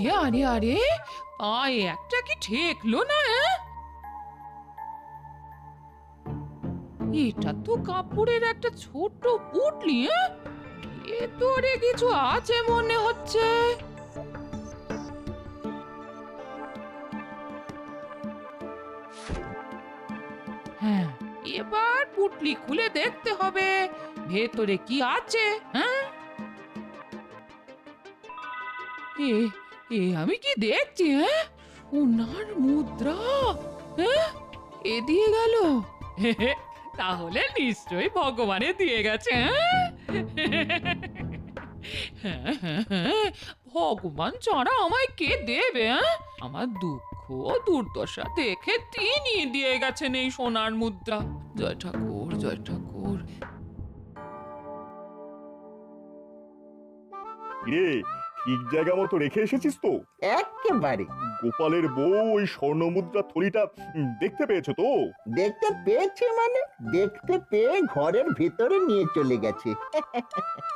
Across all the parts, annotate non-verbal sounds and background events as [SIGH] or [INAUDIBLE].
আরে আরে আরে, পায়ে একটা কি ঠেকলো না হ্যাঁ? এটা তো কাপড়ের একটা পুটলি হ্যাঁ? ভেতরে কিছু আছে মনে হচ্ছে হ্যাঁ এবার পুটলি খুলে দেখতে হবে, ভেতরে কি আছে হ্যাঁ এ আমি কি দেখছি হ্যাঁ? ওনার মুদ্রা হ্যাঁ? এ দিয়ে গেল। [LAUGHS] তাহলে নিশ্চয়ই ভগবানে দিয়ে গেছে [LAUGHS] হ্যাঁ? হ্যাঁ হ্যাঁ ভগবান ছাড়া আমায় কে দেবে আমার দুঃখ দুর্দশা দেখে তিনি দিয়ে গেছেন এই সোনার মুদ্রা। জয় ঠাকুর জয় ঠাকুর। ঠিক জায়গা মতো রেখে এসেছিস তো? একেবারে। গোপালের বউ ওই স্বর্ণ মুদ্রা থলিটা দেখতে পেয়েছ তো? দেখতে পেয়েছে মানে? দেখতে পেয়ে ঘরের ভেতরে নিয়ে চলে গেছে।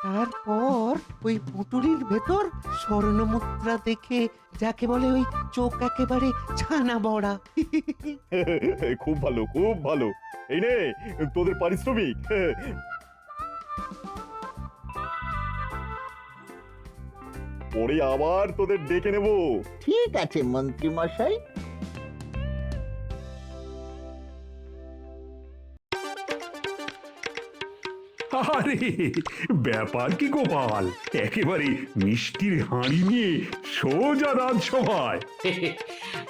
তারপর ওই পুটুলির ভেতর স্বর্ণমুদ্রা দেখে যাকে বলে ওই চোখ একেবারে ছানা বড়া। [LAUGHS] খুব ভালো খুব ভালো। এই নে তোদের পারিশ্রমিক। পরে আবার তোদের ডেকে নেব। ঠিক আছে মন্ত্রী মশাই। আরে ব্যাপার কি গোপাল? একেবারে মিষ্টির হাঁড়ি নিয়ে সোজা রাজসভায়।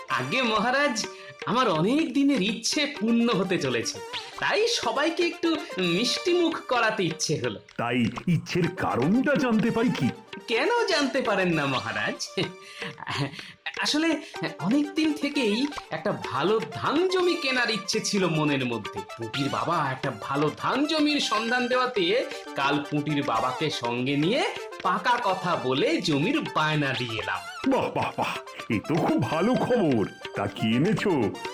আগে মহারাজ আমার অনেক দিনের ইচ্ছে পূর্ণ হতে চলেছে। তাই সবাইকে একটু মিষ্টি মুখ করাতে ইচ্ছে হলো। তাই ইচ্ছের কারণটা জানতে পারি কি? কেন জানতে পারেন না, মহারাজ? আসলে অনেক দিন থেকেই একটা ভালো ধান জমি কেনার ইচ্ছে ছিল মনের মধ্যে। পুটির বাবা একটা ভালো ধান জমির সন্ধান দেওয়াতে কাল পুটির বাবাকে সঙ্গে নিয়ে পাকা কথা বলে জমির বায়না দিয়ে এলাম। বাহ বাহ বাহ। এ তো খুব ভালো খবর। তা কি এনেছো?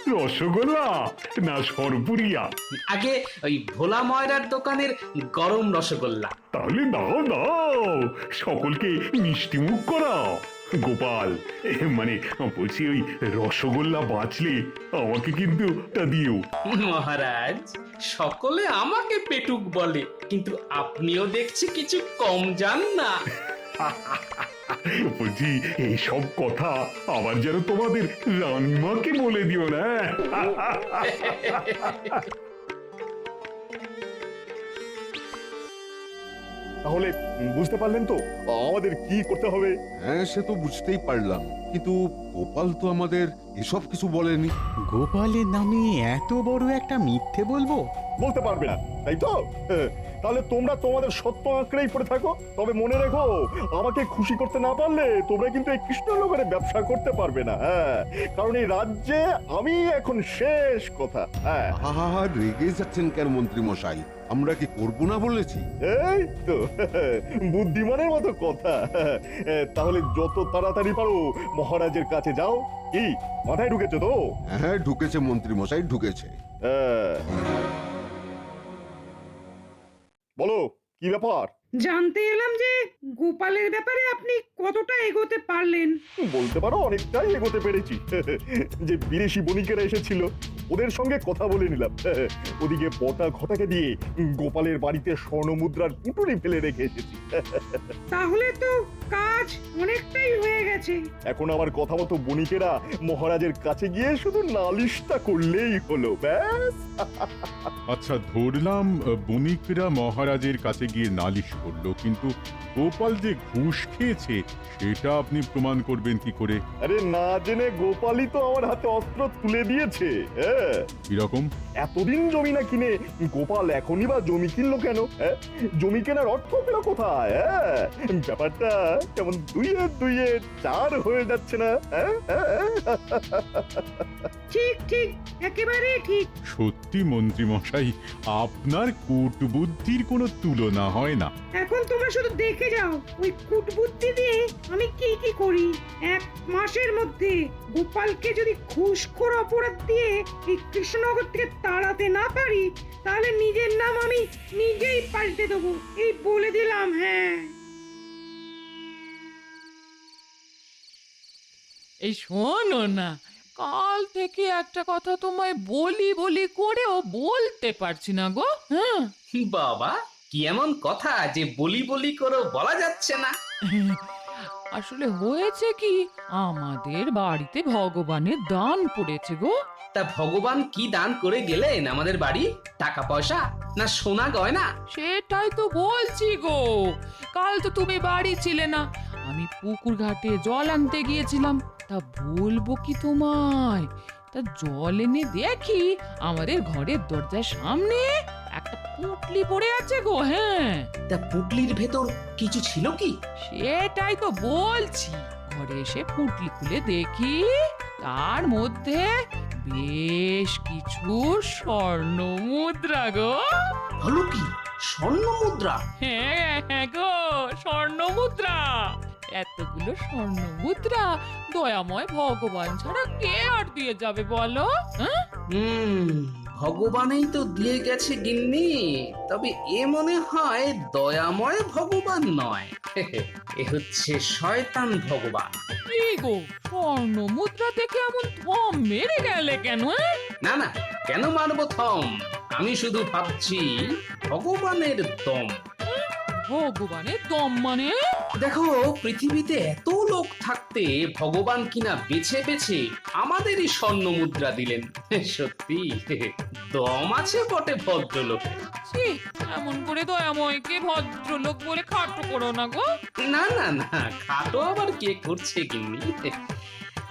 রসগোল্লা না সরপুরিয়া আগে ওই ভোলা ময়রার দোকানের গরম রসগোল্লা। তাহলে দাও দাও। সকলকে মিষ্টি মুখ করাও। গোপাল এ, মানে বলছি ওই রসগোল্লা বাঁচলে আমাকে কিন্তু তা দিও। মহারাজ সকলে আমাকে পেটুক বলে কিন্তু আপনিও দেখছি কিছু কম যান না। [LAUGHS] বলছি এইসব কথা আবার যেন তোমাদের রানীমাকে বলে দিও না। তাহলে বুঝতে পারলেন তো আমাদের কি করতে হবে? হ্যাঁ সে তো বুঝতেই পারলাম। কিন্তু গোপাল তো আমাদের এসব কিছু বলেনি। গোপালের নামে এত বড় একটা মিথ্যে বলব? বলতে পারবে না তাই তো? তাহলে তোমরা তোমাদের সত্য আঁকড়েই পড়ে থাকো। তবে মনে রেখো আমাকে খুশি করতে না পারলে তোমরা কিন্তু এই কৃষ্ণনগরে ব্যবসা করতে পারবে না হ্যাঁ। কারণ এই রাজ্যে আমি এখন শেষ কথা হ্যাঁ। আহা রেগে যাচ্ছেন কেন মন্ত্রী মশাই আমরা কি করব না বলেছি? এই তো বুদ্ধিমানের মতো কথা তাহলে যত তাড়াতাড়ি পারো মহারাজের কাছে যাও। কি মাথায় ঢুকেছে তো? হ্যাঁ ঢুকেছে মন্ত্রী মশাই ঢুকেছে। হ্যাঁ। বলো কি ব্যাপার জানতে এলাম যে গোপালের ব্যাপারে আপনি কতটা এগোতে পারলেন। বলতে পারো অনেকটাই এগোতে পেরেছি। [LAUGHS] যে বিদেশি বণিকেরা এসেছিল ওদের সঙ্গে কথা বলে নিলাম। [LAUGHS] ওদিকে পটা ঘটাকে দিয়ে গোপালের বাড়িতে স্বর্ণমুদ্রার পুটুলি ফেলে রেখে এসেছি। [LAUGHS] তাহলে তো কাজ অনেকটাই হয়ে গেছে। এখন আমার কথা মতো বণিকেরা মহারাজের কাছে গিয়ে শুধু নালিশটা করলেই হলো ব্যাস। আচ্ছা ধরলাম বণিকরা মহারাজের কাছে গিয়ে নালিশ করল কিন্তু গোপাল যে ঘুষ খেয়েছে সেটা আপনি প্রমাণ করবেন কি করে? আরে না জেনে গোপালই তো আমার হাতে অস্ত্র তুলে দিয়েছে হ্যাঁ। কীরকম? এতদিন জমি না কিনে গোপাল এখনই বা জমি কিনলো কেন হ্যাঁ? জমি কেনার অর্থ পেল কোথায় হ্যাঁ? ব্যাপারটা কেমন দুইয়ে দুইয়ে চার হয়ে যাচ্ছে না হ্যাঁ? ঠিক ঠিক একেবারে ঠিক সত্যি মন্ত্রী মশাই আপনার কূটবুদ্ধির কোনো তুলনা হয় না এখন তোমরা শুধু দেখে যাও ওই কুটবুদ্ধি দিয়ে আমি কি কি করি এক মাসের মধ্যে গোপালকে যদি ঘুষখোর অপরাধ দিয়ে এই কৃষ্ণনগর থেকে তাড়াতে না পারি তাহলে নিজের নাম আমি নিজেই পাল্টে দেবো। এই বলে দিলাম হ্যাঁ। এই শোনো না কাল থেকে একটা কথা তোমায় বলি বলি করেও বলতে পারছি না গো হ্যাঁ? বাবা কি এমন কথা যে বলি বলি করে বলা যাচ্ছে না? [LAUGHS] আসলে হয়েছে কি? আমাদের বাড়িতে ভগবানের দান পড়েছে গো। তা ভগবান কি দান করে গেলেন আমাদের বাড়ি? টাকা পয়সা না সোনা গয়না? সেটাই তো বলছি গো। কাল তো তুমি বাড়ি ছিলে না। আমি পুকুর ঘাটে জল আনতে গিয়েছিলাম। তা বলব কি তোমায়? তা জল এনে দেখি আমাদের ঘরের দরজার সামনে। একটা পুটলি পড়ে আছে গো হ্যাঁ। তা পুটলির ভেতর কিছু ছিল কি? সেটাই তো বলছি। ঘরে এসে পুটলি খুলে দেখি তার মধ্যে বেশ কিছু স্বর্ণ মুদ্রা গো। হলো কি? স্বর্ণ মুদ্রা? হ্যাঁ হ্যাঁ গো স্বর্ণ মুদ্রা। এতগুলো স্বর্ণ মুদ্রা দয়াময় ভগবান ছাড়া কে আর দিয়ে যাবে বলো হ্যাঁ? হুম। ভগবানই তো দিয়ে গেছে গিন্নি। তবে এ মনে হয় দয়াময় ভগবান নয়। [LAUGHS] এ হচ্ছে শয়তান ভগবান। কি গো স্বর্ণ মুদ্রা দেখে এমন থম মেরে গেলে কেন? না না কেন মারবো থম? আমি শুধু ভাবছি ভগবানের দম। ভগবানের দম মানে? দেখো পৃথিবীতে এত লোক থাকতে ভগবান কিনা বেছে বেছে আমাদেরই স্বর্ণ মুদ্রা দিলেন। সত্যি? দম আছে বটে ভদ্রলোক। ছি এমন করে দয়াময়কে ভদ্রলোক বলে খাটো করো না গো। না না না খাটো আবার কে করছে কিন্নি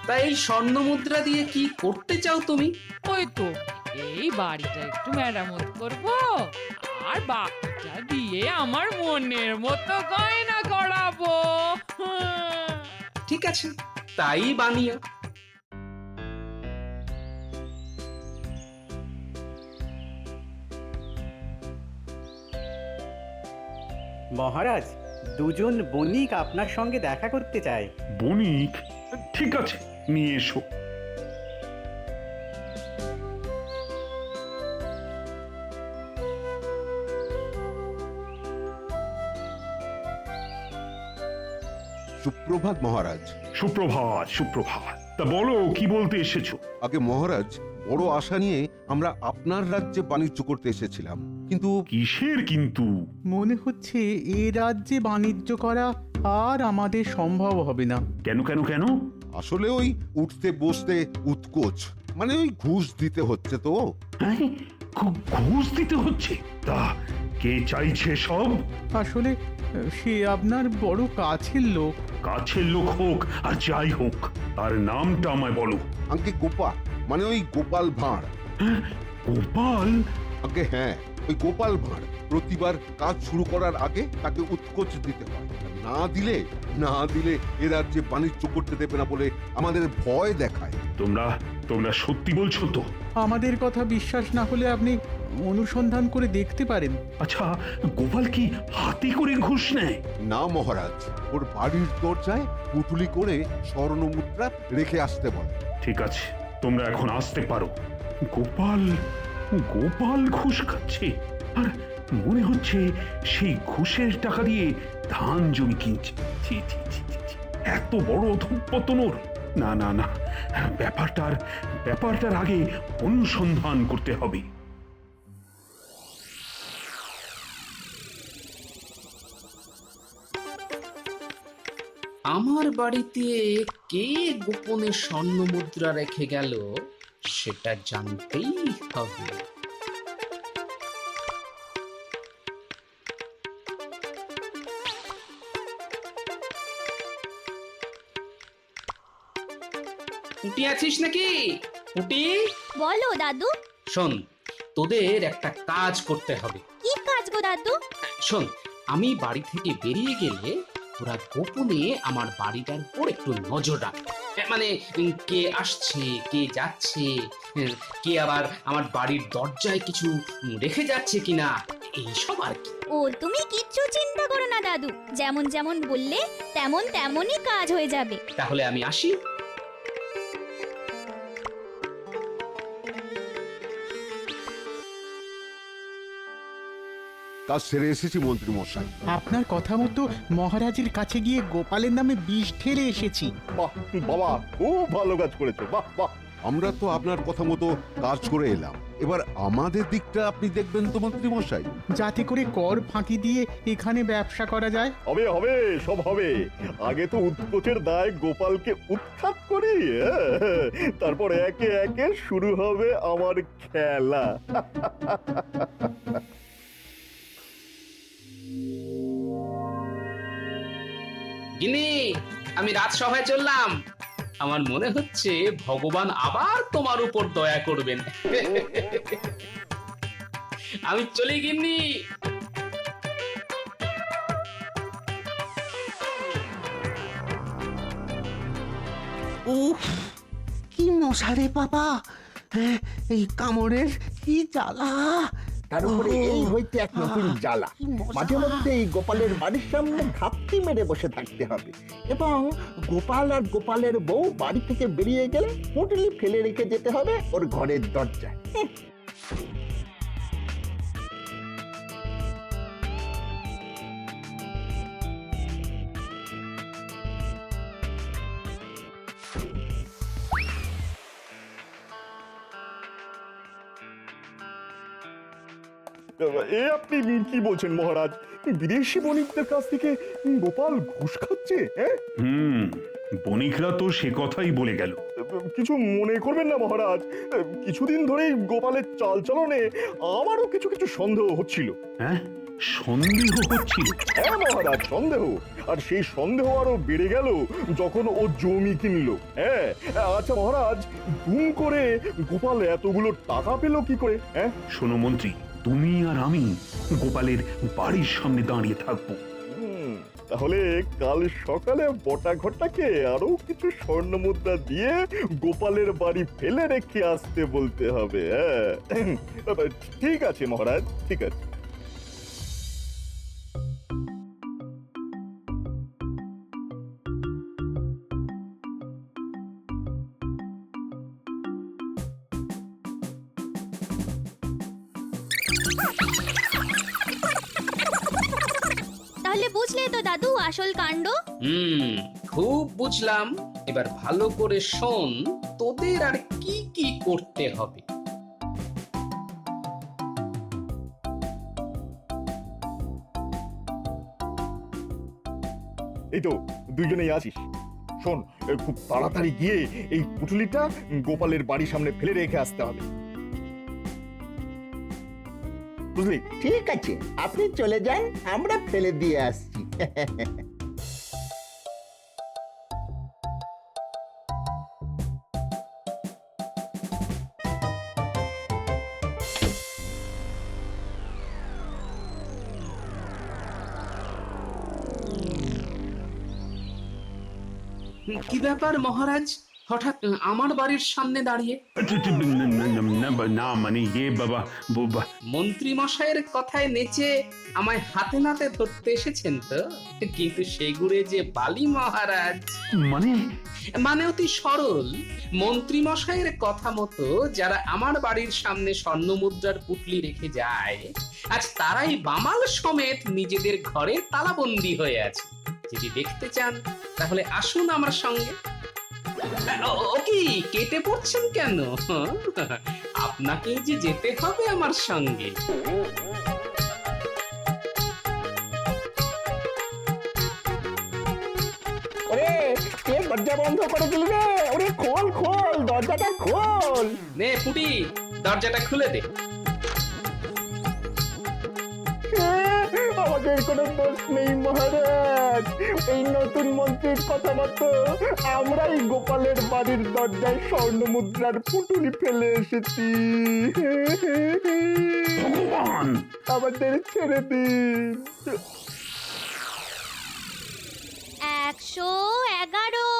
তাই এই স্বর্ণ মুদ্রা দিয়ে কি করতে চাও তুমি? ওই তো এই বাড়িটা একটু মেরামত করব। আর বাকিটা দিয়ে আমার মনের মতো গয়না করাবো ঠিক আছে তাই বানিও। মহারাজ দুজন বণিক আপনার সঙ্গে দেখা করতে চায়। বণিক? ঠিক আছে নিয়ে এসো। সুপ্রভাত মহারাজ। সুপ্রভাত সুপ্রভাত। তা বলো কি বলতে এসেছ? আগে মহারাজ বড় আশা নিয়ে আমরা আপনার রাজ্যে বাণিজ্য করতে এসেছিলাম। কিন্তু কিসের কিন্তু? মনে হচ্ছে এ রাজ্যে বাণিজ্য করা আর আমাদের সম্ভব হবে না। কেন কেন কেন? আসলে ওই উঠতে বসতে উৎকোচ। মানে ওই ঘুষ দিতে হচ্ছে তো। হ্যাঁ খুব ঘুষ দিতে হচ্ছে? তা কে চাইছে সব? আসলে সে আপনার বড় কাছের লোক। কাছের লোক হোক আর যাই হোক তার নামটা আমায় বলো। আগে গোপাল মানে ওই গোপাল ভাঁড়। গোপাল? আগে হ্যাঁ ওই গোপাল ভাঁড় প্রতিবার কাজ শুরু করার আগে তাকে উৎকোচ দিতে হয়। না দিলে না দিলে এ রাজ্যে বাণিজ্য করতে দেবে না বলে আমাদের ভয় দেখায়। তোমরা তোমরা সত্যি বলছো তো? আমাদের কথা বিশ্বাস না হলে আপনি অনুসন্ধান করে দেখতে পারেন। আচ্ছা গোপাল কি হাতে করে ঘুষ নেয়? না মহারাজ। ওর বাড়ির দরজায় পুটুলি করে স্বর্ণ মুদ্রা রেখে আসতে বলে। ঠিক আছে তোমরা এখন আসতে পারো। গোপাল গোপাল ঘুষ খাচ্ছে। আর মনে হচ্ছে সেই ঘুষের টাকা দিয়ে ধান জমি কিনছে। এত বড় অধঃপতনর না না না ব্যাপারটার ব্যাপারটার আগে অনুসন্ধান করতে হবে। আমার বাড়িতে কে গোপনে স্বর্ণ মুদ্রা রেখে গেল সেটা জানতেই হবে। পুটি আছিস নাকি? পুটি বলো দাদু। শোন তোদের একটা কাজ করতে হবে। কি কাজ গো দাদু? শোন আমি বাড়ি থেকে বেরিয়ে গেলে তোরা গোপনে আমার বাড়িটার উপর একটু নজর রাখ। মানে কে আসছে কে যাচ্ছে কে আবার আমার বাড়ির দরজায় কিছু রেখে যাচ্ছে কিনা এইসব আর কি। ও তুমি কিচ্ছু চিন্তা করো না দাদু। যেমন যেমন বললে তেমন তেমনই কাজ হয়ে যাবে। তাহলে আমি আসি। কাজ সেরে এসেছি মন্ত্রী মশাই। আপনার কথা মতো মহারাজের কাছে গিয়ে গোপালের নামে বিষ ঢেলে এসেছি। বাহ বাবা খুব ভালো কাজ করেছ বাহ বাহ। আমরা তো আপনার কথা মতো কাজ করে এলাম। এবার আমাদের দিকটা আপনি দেখবেন তো মন্ত্রী মশাই। যাতে করে কর ফাঁকি দিয়ে এখানে ব্যবসা করা যায়। হবে হবে সব হবে। আগে তো উৎকোচের দায় গোপালকে উৎখাত করি হ্যাঁ। তারপর একে একে শুরু হবে আমার খেলা। [LAUGHS] গিনি আমি রাজসভায় চললাম। আমার মনে হচ্ছে ভগবান আবার তোমার উপর দয়া করবেন। আমি চলে গিন্নি। উফ, কি মশারে বাবা। এই কামড়ের কি জ্বালা। তার উপরে এই হইতে এক নতুন জ্বালা। মাঝে মধ্যে এই গোপালের বাড়ির সামনে ঘাপটি মেরে বসে থাকতে হবে। এবং গোপাল আর গোপালের বউ বাড়ি থেকে বেরিয়ে গেলে পুটলি ফেলে রেখে যেতে হবে ওর ঘরের দরজায়। এ আপনি কি বলছেন মহারাজ? বিদেশি বণিকদের কাছ থেকে গোপাল ঘুষ খাচ্ছে হ্যাঁ হুম বণিকরা তো সে কথাই বলে গেল। কিছু মনে করবেন না মহারাজ। কিছুদিন ধরেই গোপালের চালচলনে আমারও কিছু কিছু সন্দেহ হচ্ছিল। হ্যাঁ? সন্দেহ হচ্ছিল? হ্যাঁ মহারাজ সন্দেহ। আর সেই সন্দেহ আরও বেড়ে গেল যখন ও জমি কিনলো হ্যাঁ? আচ্ছা মহারাজ দুম করে গোপাল এতগুলো টাকা পেল কি করে হ্যাঁ? শোনো মন্ত্রী তুমি আর আমি গোপালের বাড়ির সামনে দাঁড়িয়ে থাকব। তাহলে কাল সকালে বটা ঘটাকে আরও কিছু স্বর্ণ মুদ্রা দিয়ে গোপালের বাড়ি ফেলে রেখে আসতে বলতে হবে হ্যাঁ? ঠিক আছে মহারাজ, ঠিক আছে। আসল কাণ্ড? হুম খুব বুঝলাম। এবার ভালো করে শোন তোদের আর কি কি করতে হবে? এই তো দুইজনেই আছিস। শোন খুব তাড়াতাড়ি গিয়ে এই পুটুলিটা গোপালের বাড়ির সামনে ফেলে রেখে আসতে হবে। বুঝলি? ঠিক আছে আপনি চলে যান আমরা ফেলে দিয়ে আসছি। কি ব্যাপার মহারাজ? হঠাৎ আমার বাড়ির সামনে দাঁড়িয়ে না মানে ইয়ে বাবা বাবা মন্ত্রী মশাইয়ের কথায় নেচে আমায় হাতে নাতে ধরতে এসেছেন তো কিন্তু সেগুড়ে যে বালি মহারাজ মানে মানে অতি সরল মন্ত্রী মশাইয়ের কথা মতো যারা আমার বাড়ির সামনে স্বর্ণ মুদ্রার পুটলি রেখে যায় আজ তারাই বামাল সমেত নিজেদের ঘরে তালাবন্দি হয়ে আছে যদি দেখতে চান তাহলে আসুন আমার সঙ্গে ও- ও কি কেটে পড়ছেন কেন? আপনাকে যে যেতে হবে আমার সঙ্গে। ওরে কে দরজা বন্ধ করে দিলি রে? ওরে খোল খোল দরজাটা খোল। নে পুটি দরজাটা খুলে দে। আমাদের কোনো দোষ নেই মহারাজ। এই নতুন মন্ত্রীর কথা মতো আমরাই গোপালের বাড়ির দরজায় স্বর্ণ মুদ্রার পুটুলি ফেলে এসেছি। ভগবান! আমাদের ছেড়ে দিন। একশো এগারো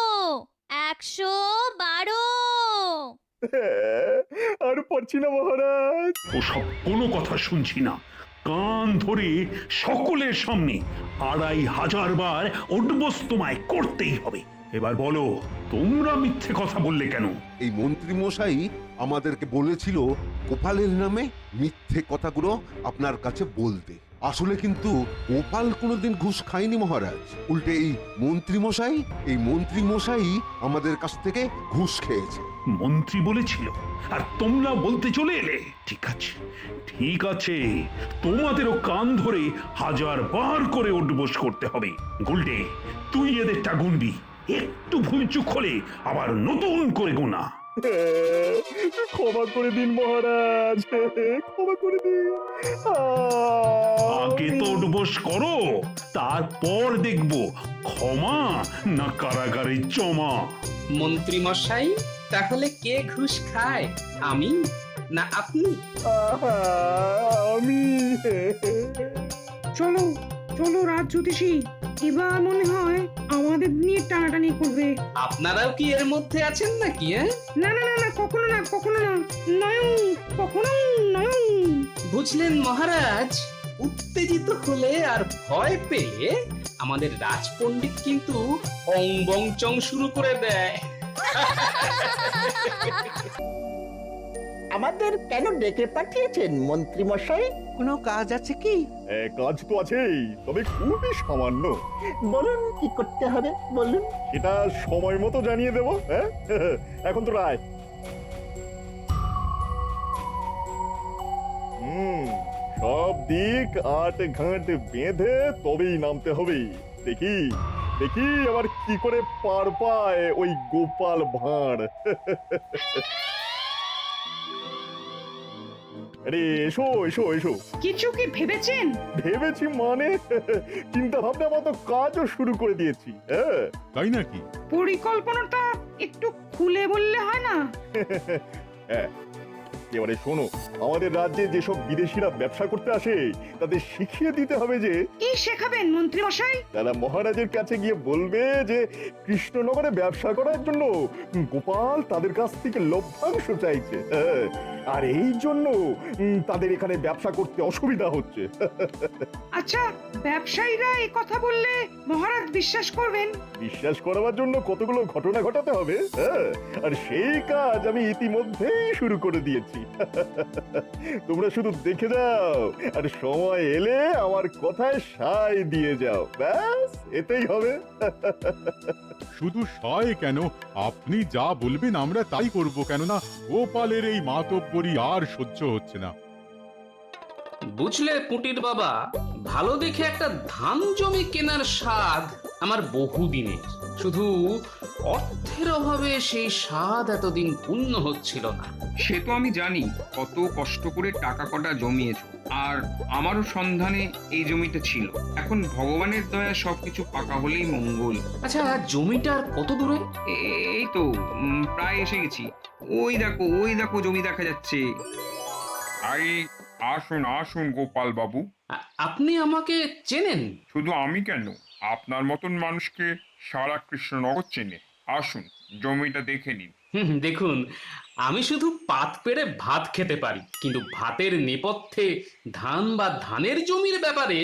একশো বারো। আর পারছি না মহারাজ। ওসব কোনো কথা শুনছি না। কান ধরে সকলের সামনে আড়াই হাজার বার অডবস তোমায় করতেই হবে। এবার বলো, তোমরা মিথ্যে কথা বললে কেন? এই মন্ত্রী মশাই আমাদেরকে বলেছিল, গোপালের নামে মিথ্যে কথাগুলো আপনার কাছে বলতে। আসলে কিন্তু গোপাল কোনোদিন ঘুষ খায়নি মহারাজ। উল্টে এই মন্ত্রী মশাই এই মন্ত্রী মশাই আমাদের কাছ থেকে ঘুষ খেয়েছে। মন্ত্রী বলেছিল আর তোমরা বলতে চলে এলে ঠিক আছে ঠিক আছে তোমাদেরও কান ধরে হাজার বার করে উঠবোস করতে হবে। গুলটে তুই এদেরটা গুনবি একটু ভুলচুক হলে আবার নতুন করে গোনা। ক্ষমা করে দিন মহারাজ ক্ষমা করে দিন। আগে তো উঠবোস করো তারপর দেখব ক্ষমা না কারাগারে জমা। মন্ত্রী মশাই তাহলে কে ঘুষ খায়? আমি না আপনি? আহা, আমি। চলো চলো রাজ জ্যোতিষী এবার মনে হয় আমাদের নিয়ে টানাটানি করবে। আপনারাও কি এর মধ্যে আছেন নাকি হ্যাঁ না না না না কখনো না কখনো না। নয়ন কখনো নয়ন। বুঝলেন মহারাজ উত্তেজিত হলে আর ভয় পেলে আমাদের রাজপণ্ডিত কিন্তু অং বং চং শুরু করে দেয়। আমাদের কেন ডেকে পাঠিয়েছেন মন্ত্রী মশাই কোনো কাজ আছে কি? এ, কাজ তো আছেই তবে খুবই সামান্য। বলুন কি করতে হবে? বলুন। এটা সময় মতো জানিয়ে দেবো হ্যাঁ এখন তো রায়। হুম সব দিক আট ঘাট বেঁধে তবেই নামতে হবে দেখি। দেখি আবার কি করে পার পায় ওই গোপাল ভাঁড়। আরে এসো এসো এসো। কিছু কি ভেবেছেন? ভেবেছি মানে চিন্তা ভাবনা মতো কাজও শুরু করে দিয়েছি হ্যাঁ। তাই নাকি? পরিকল্পনাটা একটু খুলে বললে হয় না? হ্যাঁ এবারে শোনো আমাদের রাজ্যে যেসব বিদেশিরা ব্যবসা করতে আসে তাদের শিখিয়ে দিতে হবে যে কি শেখাবেন মন্ত্রী মশাই তারা মহারাজের কাছে গিয়ে বলবে যে কৃষ্ণনগরে ব্যবসা করার জন্য গোপাল তাদের কাছ থেকে লভ্যাংশ চাইছে। হ্যাঁ, আর এই জন্য উম, তাদের এখানে ব্যবসা করতে অসুবিধা হচ্ছে। [LAUGHS] আচ্ছা ব্যবসায়ীরা এই কথা বললে মহারাজ বিশ্বাস করবেন। বিশ্বাস করাবার জন্য কতগুলো ঘটনা ঘটাতে হবে হ্যাঁ? আর সেই কাজ আমি ইতিমধ্যেই শুরু করে দিয়েছি। [LAUGHS] তোমরা শুধু দেখে যাও আর সময় এলে আমার কথায় সায় দিয়ে যাও। ব্যাস এতেই হবে। [LAUGHS] শুধু সয় কেন? আপনি যা বলবেন আমরা তাই করব কেননা গোপালের এই মাতব্বরি আর সহ্য হচ্ছে না। বুঝলে পুটির বাবা, ভালো দেখে একটা ধান জমি কেনার স্বাদ আমার বহুদিনের। শুধু অর্থের অভাবে সেই স্বাদ এতদিন পূর্ণ হচ্ছিল না। সে তো আমি জানি কত কষ্ট করে টাকা কটা জমিয়েছো আর আমারও সন্ধানে এই জমিটা ছিল। এখন ভগবানের দয়া সবকিছু পাকা হলেই মঙ্গল। আচ্ছা জমিটার কত দূরে? এই তো উম, প্রায় এসে গেছি। ওই দেখো ওই দেখো জমি দেখা যাচ্ছে। আই আসুন আসুন গোপাল বাবু। আ- আপনি আমাকে চেনেন? শুধু আমি কেন? আপনার মতন মানুষকে সারা কৃষ্ণনগর চেনে। আসুন জমিটা দেখে নিন। হুম, দেখুন আমি শুধু পাত পেড়ে ভাত খেতে পারি কিন্তু ভাতের নেপথ্যে ধান বা ধানের জমির ব্যাপারে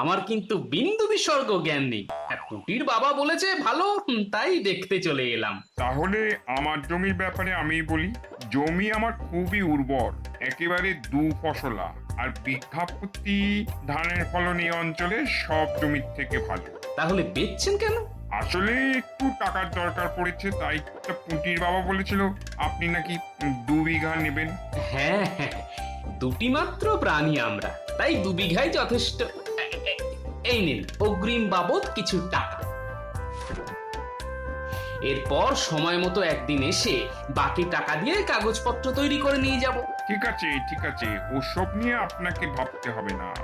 আমার কিন্তু বিন্দু বিসর্গ জ্ঞান নেই। আর পুটির বাবা বলেছে ভালো তাই দেখতে চলে এলাম। তাহলে আমার জমির ব্যাপারে আমি বলি জমি আমার খুবই উর্বর একেবারে দু ফসলা আর বিঘা প্রতি ধানের ফলন এই অঞ্চলে সব জমির থেকে ভালো। তাহলে বেচছেন কেন? আসলে একটু টাকার দরকার পড়েছে তাই পুঁটির বাবা বলেছিল আপনি নাকি দু বিঘা নেবেন। হ্যাঁ হ্যাঁ দুটি মাত্র প্রাণী আমরা তাই দু বিঘাই যথেষ্ট। এই নিন অগ্রিম বাবদ কিছু টাকা। এরপর সময় মতো একদিন এসে বাকি টাকা দিয়ে কাগজপত্র তৈরি করে নিয়ে যাব। ঠিক আছে ঠিক আছে ওসব নিয়ে আপনাকে ভাবতে হবে না।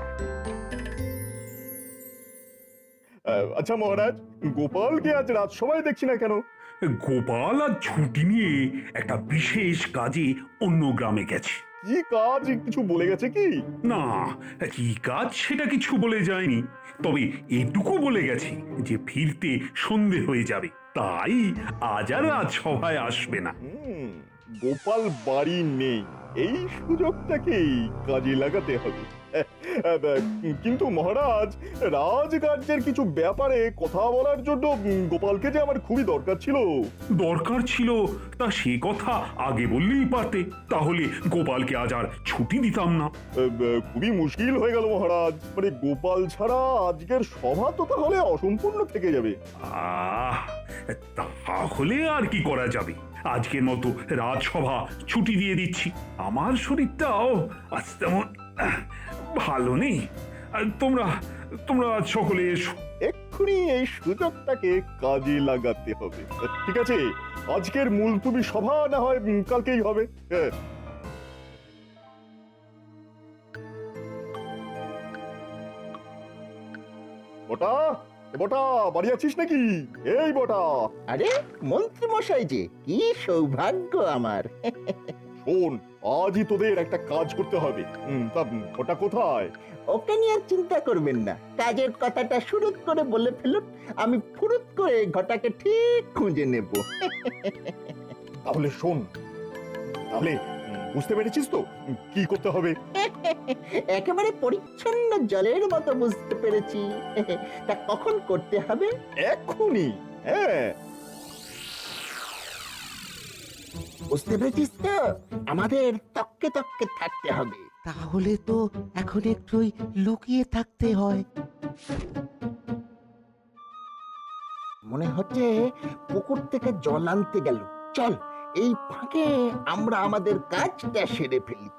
আচ্ছা মহারাজ গোপালকে আজ রাত রাজসভায় দেখছি না কেন? গোপাল আর ছুটি নিয়ে একটা বিশেষ কাজে অন্য গ্রামে গেছে। কি কাজ? কিছু বলে গেছে কি? না কি কাজ সেটা কিছু বলে যায়নি। তবে এটুকু বলে গেছে যে ফিরতে সন্ধে হয়ে যাবে তাই আজ আর রাজসভায় আসবে না। গোপাল বাড়ি নেই। এই সুযোগটাকেই কাজে লাগাতে হবে। [LAUGHS] কিন্তু মহারাজ রাজকার্যের কিছু ব্যাপারে কথা বলার জন্য গোপালকে যে আমার খুবই দরকার ছিল। দরকার ছিল? তা সে কথা আগে বললেই পারতে। তাহলে গোপালকে আজ আর ছুটি দিতাম না। খুবই মুশকিল হয়ে গেল মহারাজ। মানে গোপাল ছাড়া আজকের সভা তো তাহলে অসম্পূর্ণ থেকে যাবে। আহ তাহলে আর কি করা যাবে? আজকের মতো রাজসভা ছুটি দিয়ে দিচ্ছি। আমার শরীরটাও আজ তেমন ভালো নেই। আর তোমরা তোমরা আজ সকলে এসো। এক্ষুনি এই সুযোগটাকে কাজে লাগাতে হবে। ঠিক আছে? আজকের মুলতুবি সভা না হয় উম, কালকেই হবে। হ্যাঁ। বটা এ বটা বাড়ি আছিস নাকি? এই বটা। আরে মন্ত্রী মশাই যে কি সৌভাগ্য আমার। [LAUGHS] শোন আজই তোদের একটা কাজ করতে হবে। হুম, তা ওটা কোথায়? ওকে নিয়ে আর চিন্তা করবেন না। কাজের কথাটা শুরুত করে বলে ফেলুন আমি ফুরুত করে ঘটাকে ঠিক খুঁজে নেব। তাহলে শোন তাহলে উম, বুঝতে পেরেছিস তো উম, কি করতে হবে? একেবারে পরিচ্ছন্ন জলের মতো বুঝতে পেরেছি। তা কখন করতে হবে? এক্ষুনি হ্যাঁ। বুঝতে পেরেছিস তো? আমাদের তককে তককে থাকতে হবে। তাহলে তো এখন একটুই লুকিয়ে থাকতে হয়। মনে হচ্ছে পুকুর থেকে জল আনতে গেল। চল এই ফাঁকে আমরা আমাদের কাজটা সেরে ফেলি।